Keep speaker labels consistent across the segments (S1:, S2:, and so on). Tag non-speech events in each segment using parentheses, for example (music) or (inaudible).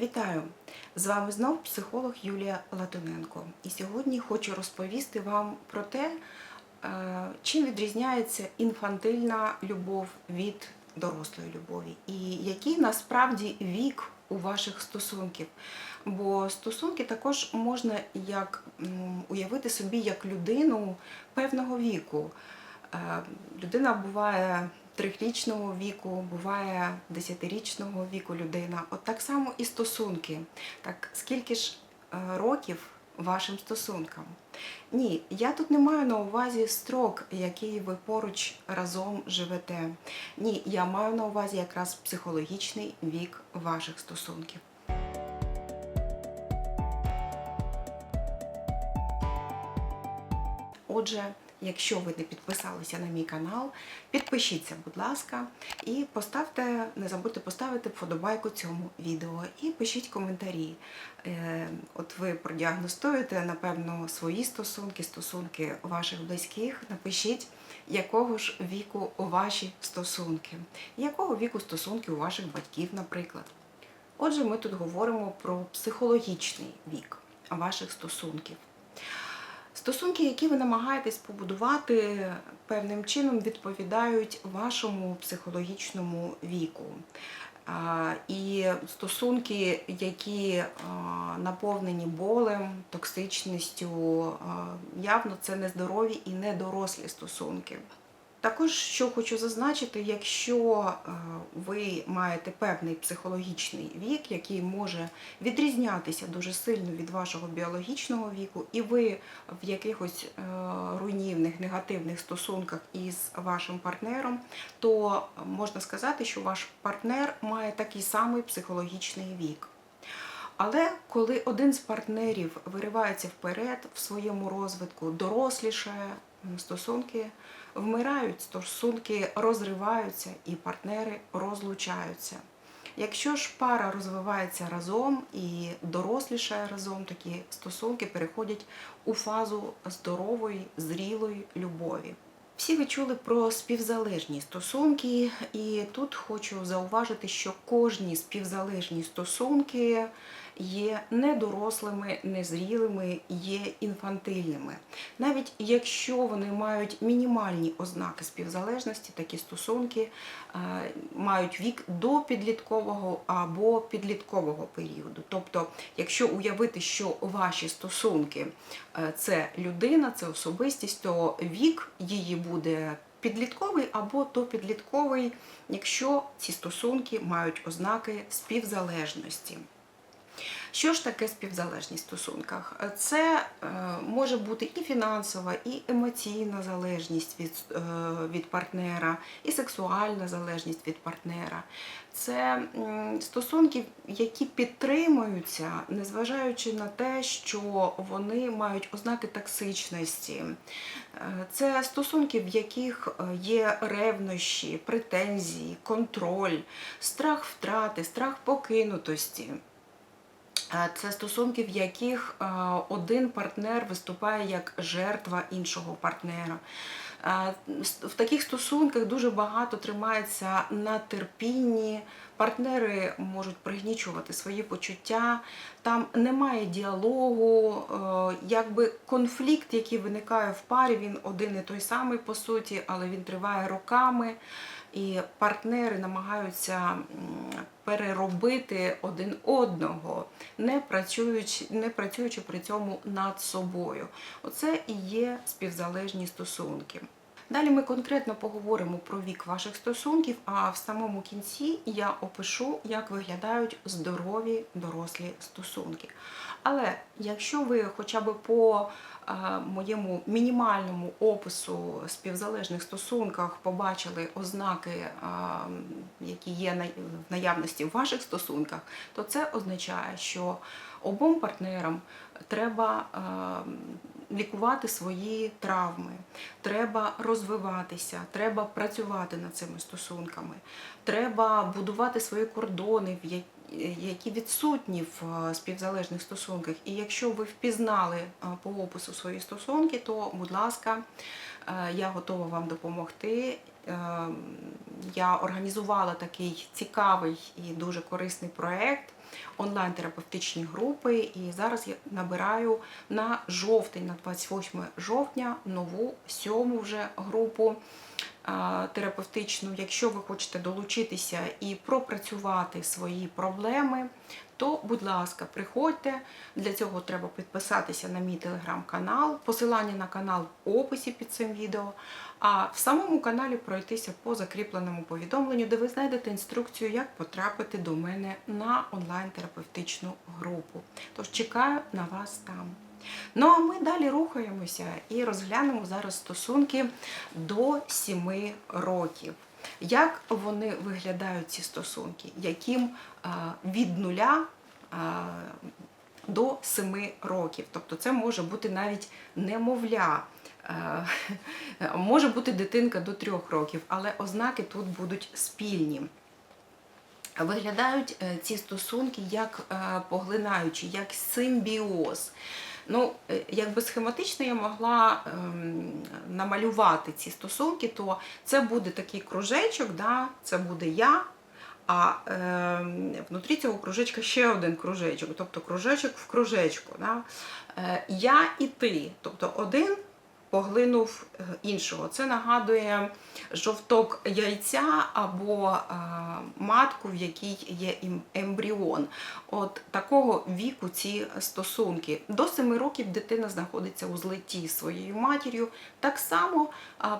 S1: Вітаю! З вами знов психолог Юлія Латуненко. І сьогодні хочу розповісти вам про те, е, чим відрізняється інфантильна любов від дорослої любові, і який насправді вік у ваших стосунків. Бо стосунки також можна як уявити собі як людину певного віку. Е, Людина буває трьохрічного віку, буває десятирічного віку людина. От так само і стосунки. Так скільки ж е, років вашим стосункам? Ні, я тут не маю на увазі строк, який ви поруч разом живете. Ні, я маю на увазі якраз психологічний вік ваших стосунків. Отже, якщо ви не підписалися на мій канал, підпишіться, будь ласка, і поставте, не забудьте поставити вподобайку цьому відео і пишіть коментарі. Е, От ви продіагностуєте, напевно, свої стосунки, стосунки ваших близьких. Напишіть, якого ж віку ваші стосунки, якого віку стосунки у ваших батьків, наприклад. Отже, ми тут говоримо про психологічний вік ваших стосунків. Стосунки, які ви намагаєтесь побудувати, певним чином відповідають вашому психологічному віку. І стосунки, які наповнені болем, токсичністю, явно це нездорові і недорослі стосунки. Також що хочу зазначити, якщо е, ви маєте певний психологічний вік, який може відрізнятися дуже сильно від вашого біологічного віку, і ви в якихось е, руйнівних негативних стосунках із вашим партнером, то можна сказати, що ваш партнер має такий самий психологічний вік. Але коли один з партнерів виривається вперед в своєму розвитку, дорослішає, стосунки вмирають, стосунки розриваються і партнери розлучаються. Якщо ж пара розвивається разом і дорослішає разом, такі стосунки переходять у фазу здорової, зрілої любові. Всі ви чули про співзалежні стосунки, і тут хочу зауважити, що кожні співзалежні стосунки є недорослими, незрілими, є інфантильними. Навіть якщо вони мають мінімальні ознаки співзалежності, такі стосунки е, мають вік до підліткового або підліткового періоду. Тобто, якщо уявити, що ваші стосунки е, це людина, це особистість, то вік її буде підлітковий або допідлітковий, якщо ці стосунки мають ознаки співзалежності. Що ж таке співзалежність в стосунках? Це е, може бути і фінансова, і емоційна залежність від, е, від партнера, і сексуальна залежність від партнера. Це стосунки, які підтримуються, незважаючи на те, що вони мають ознаки токсичності. Е, Це стосунки, в яких є ревнощі, претензії, контроль, страх втрати, страх покинутості. Це стосунки, в яких е, один партнер виступає як жертва іншого партнера. В таких стосунках дуже багато тримається на терпінні. Партнери можуть пригнічувати свої почуття, там немає діалогу, е, якби конфлікт, який виникає в парі, він один і той самий по суті, але він триває роками. І партнери намагаються переробити один одного, не працюючи, не працюючи при цьому над собою. Оце і є співзалежні стосунки. Далі ми конкретно поговоримо про вік ваших стосунків, а в самому кінці я опишу, як виглядають здорові дорослі стосунки. Але якщо ви хоча б по моєму мінімальному опису співзалежних стосунках побачили ознаки, які є в наявності в ваших стосунках, то це означає, що обом партнерам треба лікувати свої травми, треба розвиватися, треба працювати над цими стосунками, треба будувати свої кордони, які відсутні в е, співзалежних стосунках. І якщо ви впізнали е, по опису свої стосунки, то, будь ласка, е, я готова вам допомогти. Я організувала такий цікавий і дуже корисний проєкт онлайн-терапевтичні групи. І зараз я набираю на жовтень, на 28 жовтня, нову сьому вже групу терапевтичну. Якщо ви хочете долучитися і пропрацювати свої проблеми, то, будь ласка, приходьте. Для цього треба підписатися на мій телеграм-канал. Посилання на канал в описі під цим відео. А в самому каналі пройтися по закріпленому повідомленню, де ви знайдете інструкцію, як потрапити до мене на онлайн-терапевтичну групу. Тож чекаю на вас там. Ну а ми далі рухаємося і розглянемо зараз стосунки до 7 років. Як вони виглядають ці стосунки, яким від нуля до 7 років. Тобто це може бути навіть немовля, (laughs) може бути дитинка до 3 років, але ознаки тут будуть спільні. Виглядають е, ці стосунки як е, поглинаючі, як симбіоз. Ну, е, якби схематично я могла ем, намалювати ці стосунки, то це буде такий кружечок, да? це буде я, а ем, внутрі цього кружечка ще один кружечок, тобто кружечок в кружечку. Да? Е, я і ти, тобто один поглинув е, іншого. Це нагадує жовток яйця або е, матку, в якій є ем- ембріон. От такого віку ці стосунки. До 7 років дитина знаходиться у злитті своєю матір'ю. Так само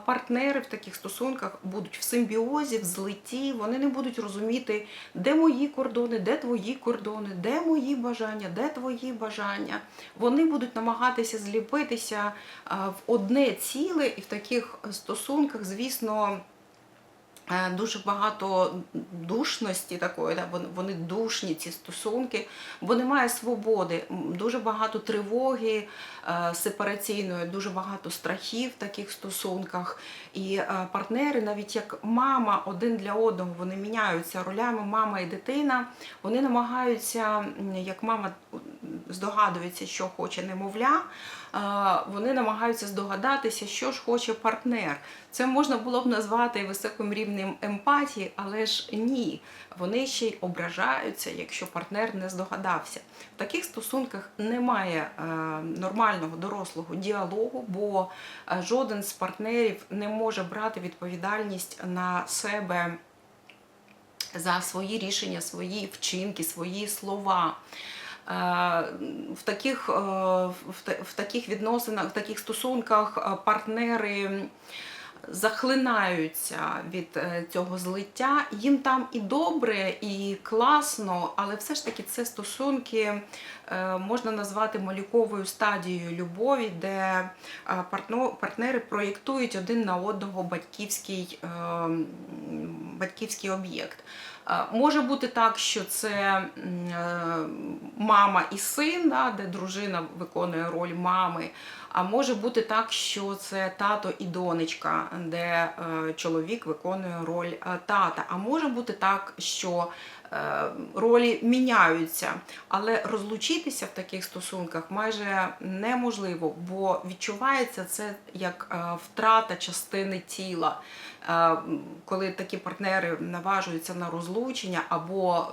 S1: партнери в таких стосунках будуть в симбіозі, в злитті. Вони не будуть розуміти, де мої кордони, де твої кордони, де мої бажання, де твої бажання. Вони будуть намагатися зліпитися в одне ціле, і в таких стосунках, звісно. Е, Дуже багато душності такої, вони душні ці стосунки, бо немає свободи, дуже багато тривоги е, сепараційної, дуже багато страхів в таких стосунках. І е, партнери, навіть як мама один для одного, вони міняються ролями мама і дитина. Вони намагаються, як мама здогадується, що хоче немовля, е, вони намагаються здогадатися, що ж хоче партнер. Це можна було б назвати високим рівнем емпатії, але ж ні. Вони ще й ображаються, якщо партнер не здогадався. В таких стосунках немає е, нормального дорослого діалогу, бо е, жоден з партнерів не може брати відповідальність на себе за свої рішення, свої вчинки, свої слова. Е, В таких, е, в таких відносинах, в таких стосунках е, партнери захлинаються від цього злиття. Їм там і добре, і класно, але все ж таки це стосунки можна назвати малюковою стадією любові, де партнери проєктують один на одного батьківський, батьківський об'єкт. Е, Може бути так, що це е, мама і син, да, де дружина виконує роль мами. А може бути так, що це тато і донечка, де е, чоловік виконує роль е, тата. А може бути так, що е, ролі міняються, але розлучитися в таких стосунках майже неможливо, бо відчувається це як втрата частини тіла. Коли такі партнери наважуються на розлучення, або,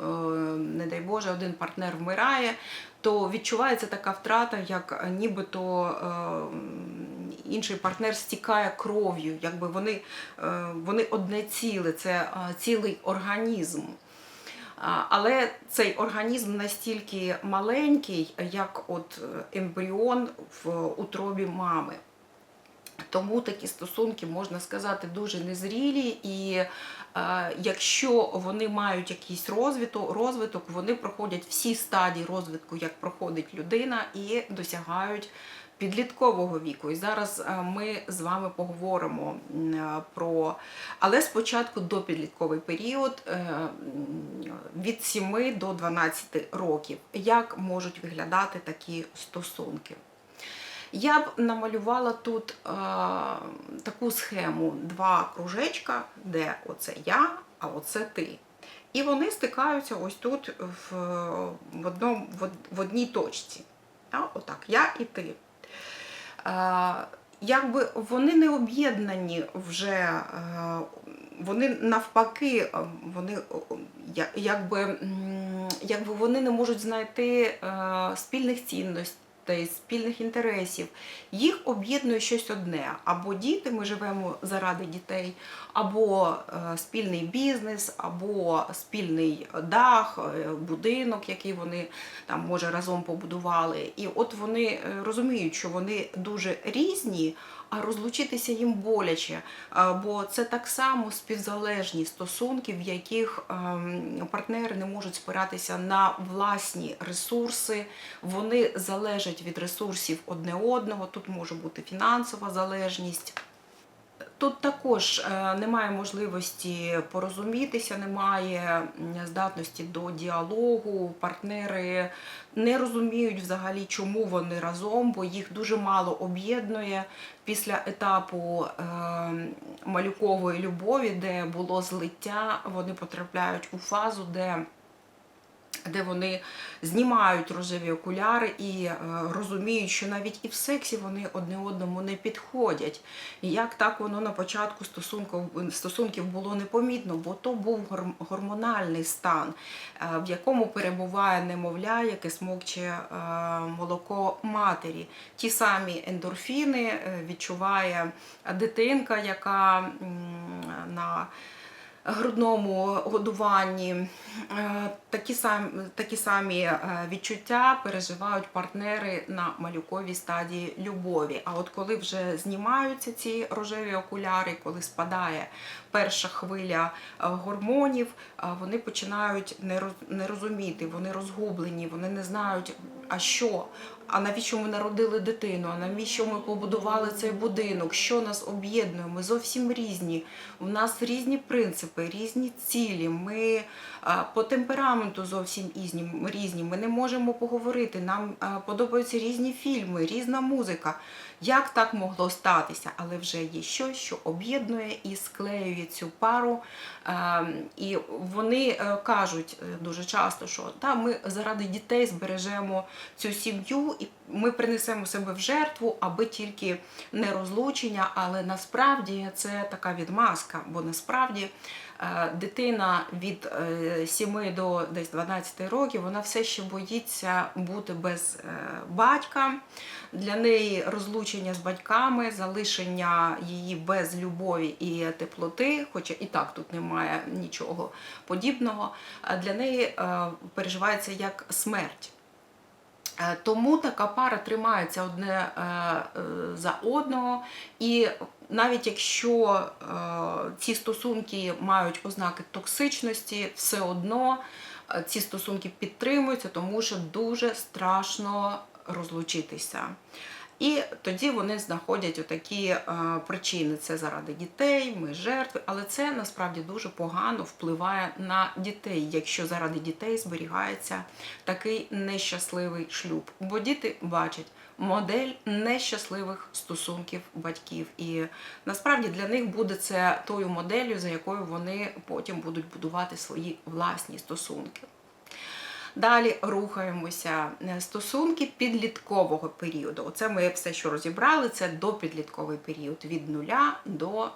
S1: не дай Боже, один партнер вмирає, то відчувається така втрата, як нібито е, інший партнер стікає кров'ю, якби вони, е, вони одне ціле, це е, цілий організм. Але цей організм настільки маленький, як от е, ембріон в утробі мами. Тому такі стосунки, можна сказати, дуже незрілі, і е, якщо вони мають якийсь розвиток, розвиток, вони проходять всі стадії розвитку, як проходить людина, і досягають підліткового віку. І зараз е, ми з вами поговоримо е, про, але спочатку до підлітковий період е, від 7 до 12 років. Як можуть виглядати такі стосунки? Я б намалювала тут е, таку схему: два кружечка, де оце я, а оце ти. І вони стикаються ось тут в, в, одному, в, одній точці. А, отак, я і ти. Е, якби вони не об'єднані вже, е, вони навпаки, е, вони о, якби якби вони не можуть знайти е, спільних цінностей, спільних інтересів. Їх об'єднує щось одне: або діти, ми живемо заради дітей, або е, спільний бізнес, або спільний дах, е, будинок, який вони там може разом побудували. І от вони е, розуміють, що вони дуже різні. А розлучитися їм боляче, бо це так само співзалежні стосунки, в яких ем, партнери не можуть спиратися на власні ресурси. Вони залежать від ресурсів одне одного. Тут може бути фінансова залежність. Тут також е, немає можливості порозумітися, немає здатності до діалогу. Партнери не розуміють взагалі, чому вони разом, бо їх дуже мало об'єднує після етапу е, малюкової любові, де було злиття. Вони потрапляють у фазу, де де вони знімають рожеві окуляри і е, розуміють, що навіть і в сексі вони одне одному не підходять. І як так воно на початку стосунків, було непомітно, бо то був гормональний стан, е, в якому перебуває немовля, яке смокче е, молоко матері. Ті самі ендорфіни відчуває дитинка, яка на грудному годуванні. Е, Такі самі, такі самі е, відчуття переживають партнери на малюковій стадії любові. А от коли вже знімаються ці рожеві окуляри, коли спадає перша хвиля е, гормонів, вони починають не розуміти, вони розгублені, вони не знають, а що. А навіщо ми народили дитину? А навіщо ми побудували цей будинок? Що нас об'єднує? Ми зовсім різні. У нас різні принципи, різні цілі. Ми по темпераменту зовсім різні. Ми не можемо поговорити. Нам подобаються різні фільми, різна музика. Як так могло статися? Але вже є щось, що об'єднує і склеює цю пару. І вони е, кажуть е, дуже часто, що та ми заради дітей збережемо цю сім'ю, і ми принесемо себе в жертву, аби тільки не розлучення. Але насправді це така відмазка, бо насправді е, дитина від е, 7 до десь 12 років вона все ще боїться бути без е, батька. Для неї розлучення з батьками, залишення її без любові і теплоти, хоча і так тут немає нічого подібного, для неї е, переживається як смерть. Е, Тому така пара тримається одне е, е, за одного, і навіть якщо ці стосунки мають ознаки токсичності, все одно ці стосунки підтримуються, тому що дуже страшно розлучитися. І тоді вони знаходять отакі е, причини. Це заради дітей, ми жертви, але це насправді дуже погано впливає на дітей, якщо заради дітей зберігається такий нещасливий шлюб. Бо діти бачать модель нещасливих стосунків батьків. І насправді для них буде це тою моделлю, за якою вони потім будуть будувати свої власні стосунки. Далі рухаємося. Е, Стосунки підліткового періоду. Оце ми все, що розібрали, це допідлітковий період від 0 до е,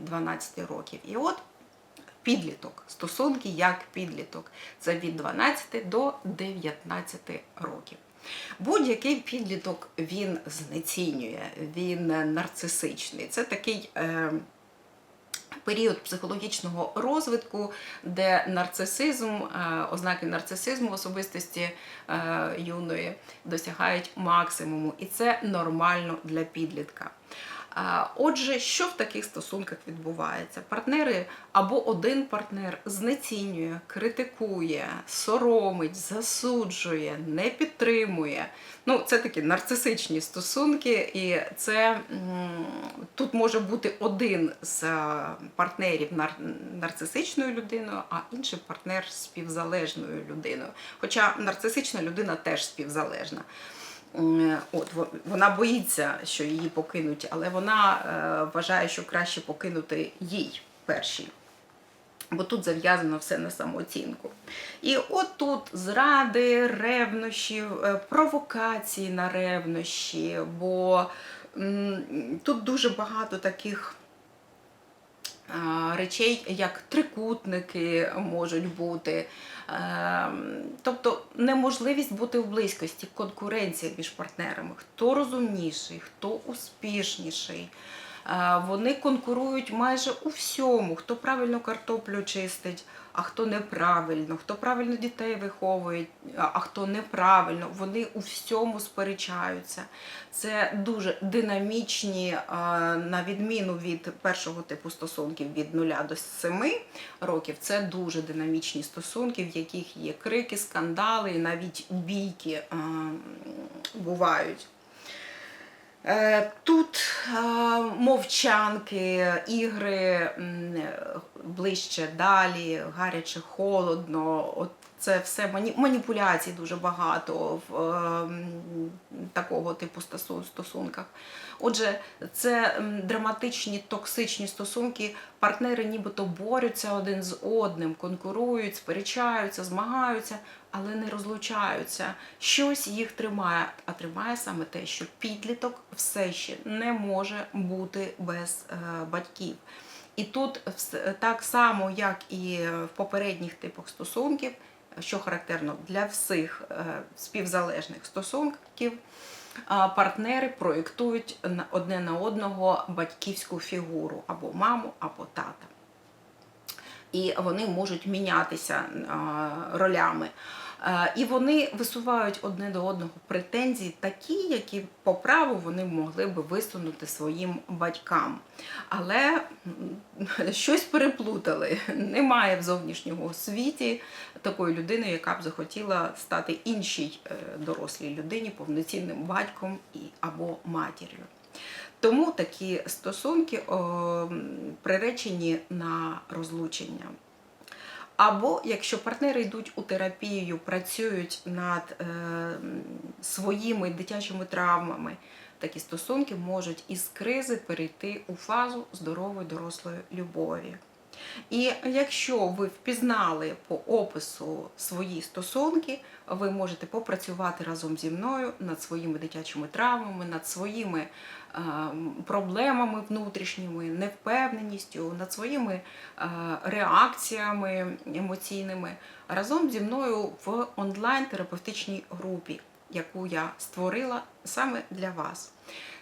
S1: 12 років. І от підліток, стосунки як підліток. Це від 12 до 19 років. Будь-який підліток він знецінює, він е, нарцисичний. Це такий. Е, період психологічного розвитку, де нарцисизм, е, ознаки нарцисизму особистості е, юної досягають максимуму, і це нормально для підлітка. Отже, що в таких стосунках відбувається? Партнери або один партнер знецінює, критикує, соромить, засуджує, не підтримує. Ну, це такі нарцисичні стосунки, і це тут може бути один з партнерів нар- нарцисичною людиною, а інший партнер співзалежною людиною. Хоча нарцисична людина теж співзалежна. М, От вона боїться, що її покинуть, але вона е, вважає, що краще покинути їй першій. Бо тут зав'язано все на самооцінку. І от тут зради, ревнощі, е, провокації на ревнощі, бо тут дуже багато таких е, речей, як трикутники можуть бути. Е, Тобто неможливість бути в близькості, конкуренція між партнерами. Хто розумніший, хто успішніший. Е, Вони конкурують майже у всьому, хто правильно картоплю чистить, а хто неправильно, хто правильно дітей виховує, а хто неправильно. Вони у всьому сперечаються. Це дуже динамічні, на відміну від першого типу стосунків від 0 до 7 років. Це дуже динамічні стосунки, в яких є крики, скандали, і навіть бійки бувають. Е, Тут мовчанки, ігри ближче, далі, гаряче, холодно. От це все мані- маніпуляцій дуже багато в е, такого типу стосунках. Отже, це драматичні токсичні стосунки. Партнери нібито борються один з одним, конкурують, сперечаються, змагаються, але не розлучаються. Щось їх тримає, а тримає саме те, що підліток все ще не може бути без е, батьків. І тут так само, як і в попередніх типах стосунків, що характерно для всіх е, співзалежних стосунків, партнери проєктують одне на одного батьківську фігуру або маму, або тата. І вони можуть мінятися ролями. Е, І вони висувають одне до одного претензії, такі, які по праву вони могли би висунути своїм батькам. Але щось переплутали. Немає в зовнішнього світі такої людини, яка б захотіла стати іншій е, дорослій людині повноцінним батьком або матір'ю. Тому такі стосунки о, приречені на розлучення. Або якщо партнери йдуть у терапію, працюють над е, своїми дитячими травмами, такі стосунки можуть із кризи перейти у фазу здорової дорослої любові. І якщо ви впізнали по опису свої стосунки, ви можете попрацювати разом зі мною над своїми дитячими травмами, над своїми е, проблемами внутрішніми, невпевненістю, над своїми е, реакціями емоційними разом зі мною в онлайн-терапевтичній групі, яку я створила саме для вас.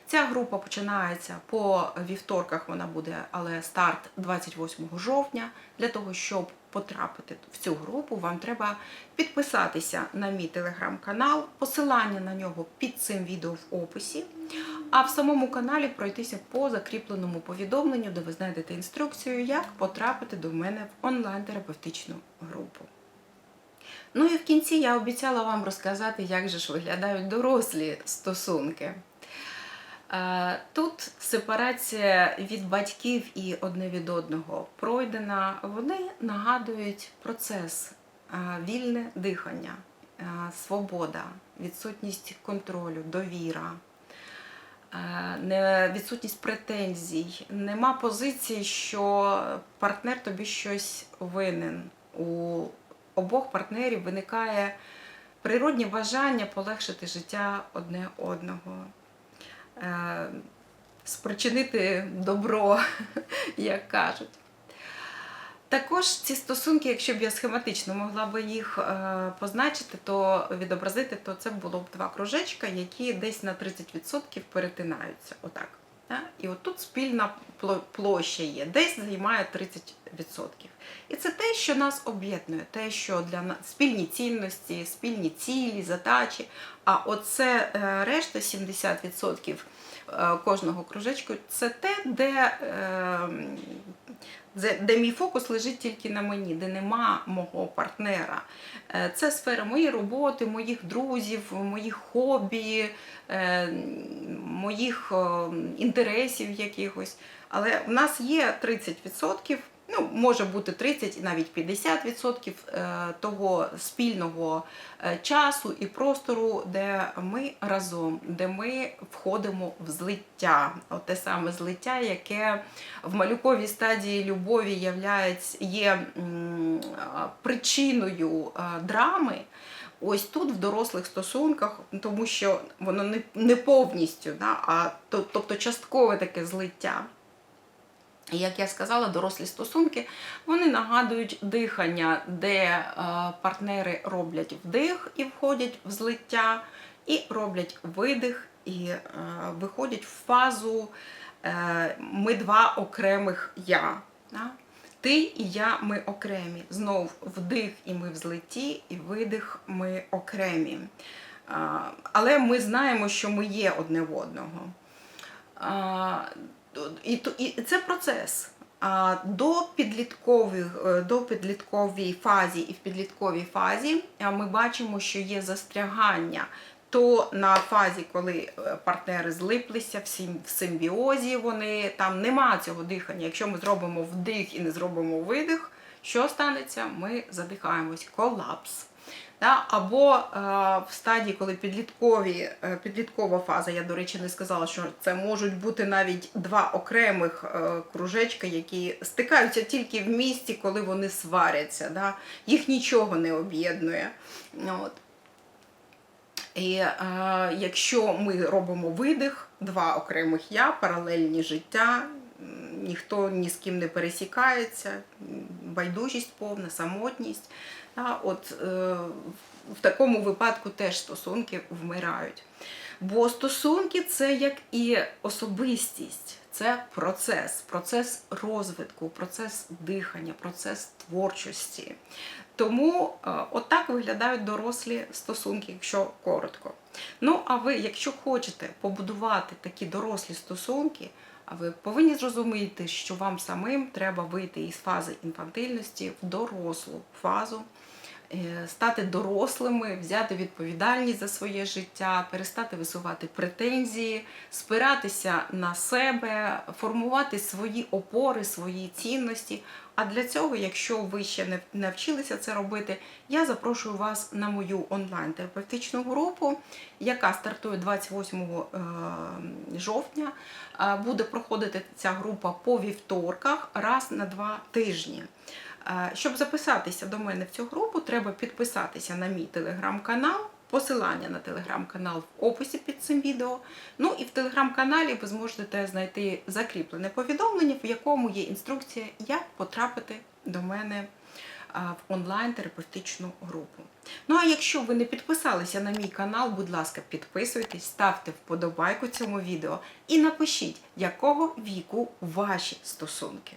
S1: Ця група починається по вівторках, вона буде, але старт 28 жовтня. Для того, щоб потрапити в цю групу, вам треба підписатися на мій телеграм-канал, посилання на нього під цим відео в описі. А в самому каналі пройтися по закріпленому повідомленню, де ви знайдете інструкцію, як потрапити до мене в онлайн-терапевтичну групу. Ну і в кінці я обіцяла вам розказати, як же ж виглядають дорослі стосунки. Е, Тут сепарація від батьків і одне від одного пройдена. Вони нагадують процес е, вільне дихання, е, свобода, відсутність контролю, довіра, відсутність претензій. Нема позиції, що партнер тобі щось винен. У обох партнерів виникає природнє бажання полегшити життя одне одного спричинити добро, (laughs) як кажуть. Також ці стосунки, якщо б я схематично могла би їх е, позначити, то відобразити, то це було б два кружечка, які десь на 30% перетинаються. Отак. І отут спільна площа є, десь займає 30%. І це те, що нас об'єднує, те, що для нас спільні цінності, спільні цілі, задачі. А оце е, решта 70% е, кожного кружечку це те, де, е, де, мій фокус лежить тільки на мені, де нема мого партнера. Е, Це сфера моєї роботи, моїх друзів, моїх хобі, е, моїх е, інтересів якихось. Але в нас є 30%, ну, може бути 30 і навіть 50% е, того спільного е, часу і простору, де ми разом, де ми входимо в злиття. От те саме злиття, яке в малюковій стадії любові є причиною драми. Ось тут в дорослих стосунках, тому що воно не, не повністю, да, а тобто часткове таке злиття. Як я сказала, дорослі стосунки вони нагадують дихання, де е, партнери роблять вдих і входять в злиття, і роблять видих і е, виходять в фазу е, ми два окремих я. Ти і я ми окремі. Знов вдих і ми в злиті, і видих ми окремі. Але ми знаємо, що ми є одне в одного. І, і це процес. До підліткових, е, до підлітковій фазі і в підлітковій фазі ми бачимо, що є застрягання. То на фазі, коли е, партнери злиплися в симбіозі, вони там нема цього дихання. Якщо ми зробимо вдих і не зробимо видих, що станеться? Ми задихаємось, колапс. Да? Або е, в стадії, коли підліткові, е, підліткова фаза, я, до речі, не сказала, що це можуть бути навіть два окремих е, кружечка, які стикаються тільки в місці, коли вони сваряться. Да? Їх нічого не об'єднує. От. І е, якщо ми робимо видих, два окремих я, паралельні життя, ніхто ні з ким не пересікається, байдужість повна, самотність. Та, от, е, в такому випадку теж стосунки вмирають. Бо стосунки це як і особистість, це процес, процес розвитку, процес дихання, процес творчості. Тому е, отак виглядають дорослі стосунки, якщо коротко. Ну, а ви, якщо хочете побудувати такі дорослі стосунки, а ви повинні зрозуміти, що вам самим треба вийти із фази інфантильності в дорослу фазу, стати дорослими, взяти відповідальність за своє життя, перестати висувати претензії, спиратися на себе, формувати свої опори, свої цінності. А для цього, якщо ви ще не навчилися це робити, я запрошую вас на мою онлайн-терапевтичну групу, яка стартує 28 е, жовтня. Е, Буде проходити ця група по вівторках раз на два тижні. Е, Щоб записатися до мене в цю групу, треба підписатися на мій телеграм-канал. Посилання на телеграм-канал в описі під цим відео. Ну і в телеграм-каналі ви зможете знайти закріплене повідомлення, в якому є інструкція, як потрапити до мене в онлайн-терапевтичну групу. Ну а якщо ви не підписалися на мій канал, будь ласка, підписуйтесь, ставте вподобайку цьому відео і напишіть, якого віку ваші стосунки.